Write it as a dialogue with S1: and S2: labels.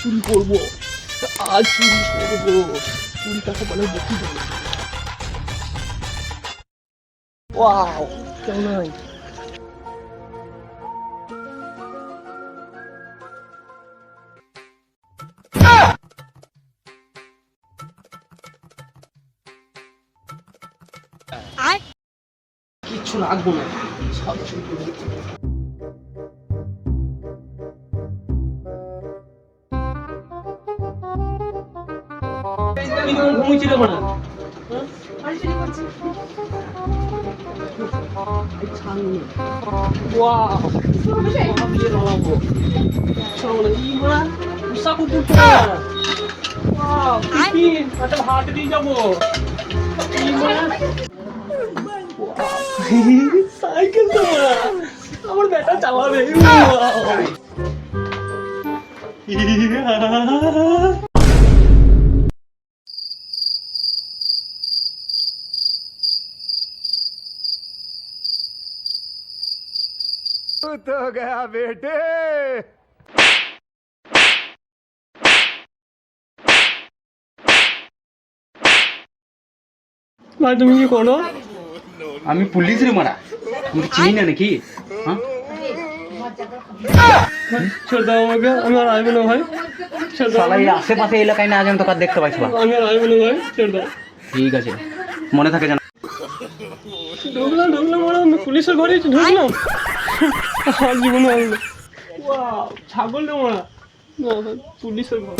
S1: চুরি করব। আজ চুরি করব। চুরি কাকে বলে দেখি ওয়াও কেমন হয়? কিচ্ছু রাখব না। সব যাব Gimana? সাইকেল তো না আমার বেটা চালাবে
S2: तो गया बेटे।
S1: ভাই তুমি কি করো
S3: আমি পুলিশ রে মারা। তুমি চিনি না নাকি? হ্যাঁ?
S1: আমাকে। আমি আর না ভাই।
S3: সবাই আশেপাশে এলাকায় না আসেন তোকে দেখতে পাইছি
S1: আমি আর না ভাই।
S3: ঠিক আছে। মনে থাকে জানা
S1: ঢুকলাম ঢুকলাম পুলিশের ঘরে ঢুকলাম। জীবনে আসলো ছাগল দেবো না পুলিশের ঘর